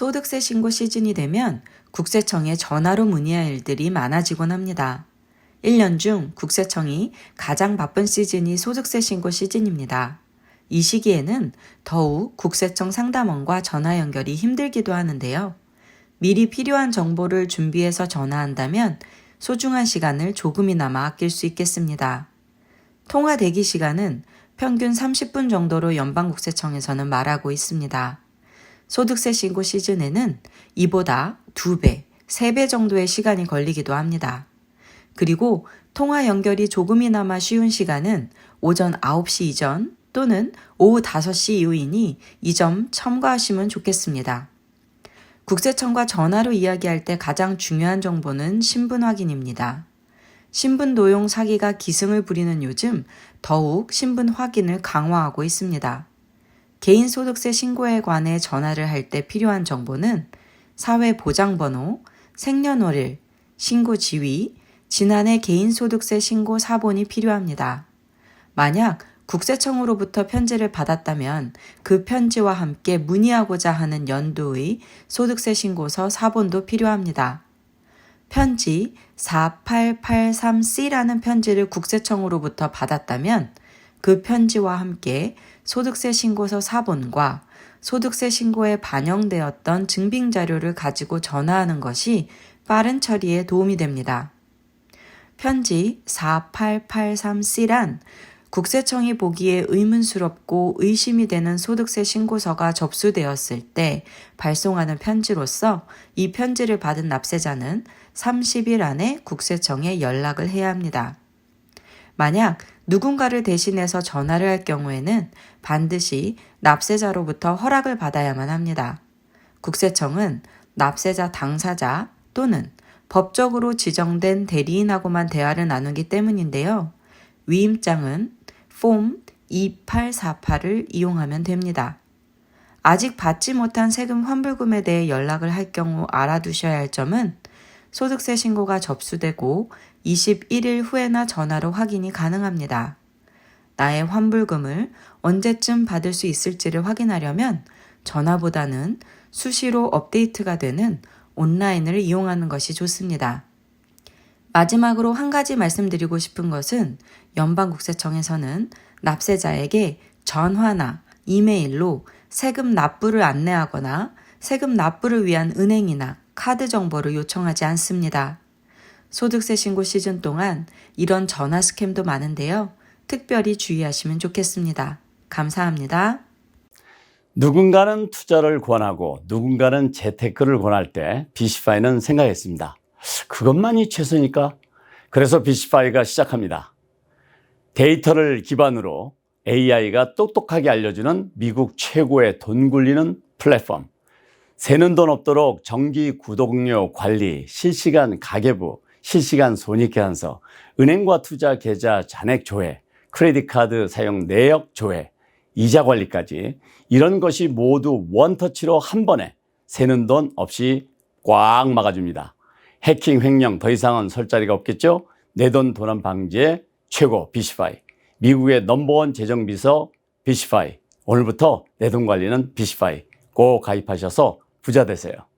소득세 신고 시즌이 되면 국세청에 전화로 문의할 일들이 많아지곤 합니다. 1년 중 국세청이 가장 바쁜 시즌이 소득세 신고 시즌입니다. 이 시기에는 더욱 국세청 상담원과 전화 연결이 힘들기도 하는데요. 미리 필요한 정보를 준비해서 전화한다면 소중한 시간을 조금이나마 아낄 수 있겠습니다. 통화 대기 시간은 평균 30분 정도로 연방국세청에서는 말하고 있습니다. 소득세 신고 시즌에는 이보다 2배, 3배 정도의 시간이 걸리기도 합니다. 그리고 통화 연결이 조금이나마 쉬운 시간은 오전 9시 이전 또는 오후 5시 이후이니 이 점 첨가하시면 좋겠습니다. 국세청과 전화로 이야기할 때 가장 중요한 정보는 신분 확인입니다. 신분 도용 사기가 기승을 부리는 요즘 더욱 신분 확인을 강화하고 있습니다. 개인소득세 신고에 관해 전화를 할 때 필요한 정보는 사회보장번호, 생년월일, 신고 지위, 지난해 개인소득세 신고 사본이 필요합니다. 만약 국세청으로부터 편지를 받았다면 그 편지와 함께 문의하고자 하는 연도의 소득세 신고서 사본도 필요합니다. 편지 4883C라는 편지를 국세청으로부터 받았다면 그 편지와 함께 소득세 신고서 사본과 소득세 신고에 반영되었던 증빙 자료를 가지고 전화하는 것이 빠른 처리에 도움이 됩니다. 편지 4883C란 국세청이 보기에 의문스럽고 의심이 되는 소득세 신고서가 접수되었을 때 발송하는 편지로서 이 편지를 받은 납세자는 30일 안에 국세청에 연락을 해야 합니다. 만약 누군가를 대신해서 전화를 할 경우에는 반드시 납세자로부터 허락을 받아야만 합니다. 국세청은 납세자 당사자 또는 법적으로 지정된 대리인하고만 대화를 나누기 때문인데요. 위임장은 폼 2848을 이용하면 됩니다. 아직 받지 못한 세금 환불금에 대해 연락을 할 경우 알아두셔야 할 점은 소득세 신고가 접수되고 21일 후에나 전화로 확인이 가능합니다. 나의 환불금을 언제쯤 받을 수 있을지를 확인하려면 전화보다는 수시로 업데이트가 되는 온라인을 이용하는 것이 좋습니다. 마지막으로 한 가지 말씀드리고 싶은 것은 연방국세청에서는 납세자에게 전화나 이메일로 세금 납부를 안내하거나 세금 납부를 위한 은행이나 카드 정보를 요청하지 않습니다. 소득세 신고 시즌 동안 이런 전화 스캠도 많은데요. 특별히 주의하시면 좋겠습니다. 감사합니다. 누군가는 투자를 권하고 누군가는 재테크를 권할 때 비시파이는 생각했습니다. 그것만이 최선일까? 그래서 비시파이가 시작합니다. 데이터를 기반으로 AI가 똑똑하게 알려주는 미국 최고의 돈 굴리는 플랫폼. 새는 돈 없도록 정기 구독료 관리, 실시간 가계부, 실시간 손익계산서, 은행과 투자 계좌 잔액 조회, 크레딧 카드 사용 내역 조회, 이자 관리까지 이런 것이 모두 원터치로 한 번에 새는 돈 없이 꽉 막아줍니다. 해킹 횡령 더 이상은 설 자리가 없겠죠? 내 돈 도난 방지의 최고 비시파이. 미국의 넘버원 재정 비서 비시파이. 오늘부터 내 돈 관리는 비시파이. 꼭 가입하셔서 부자 되세요.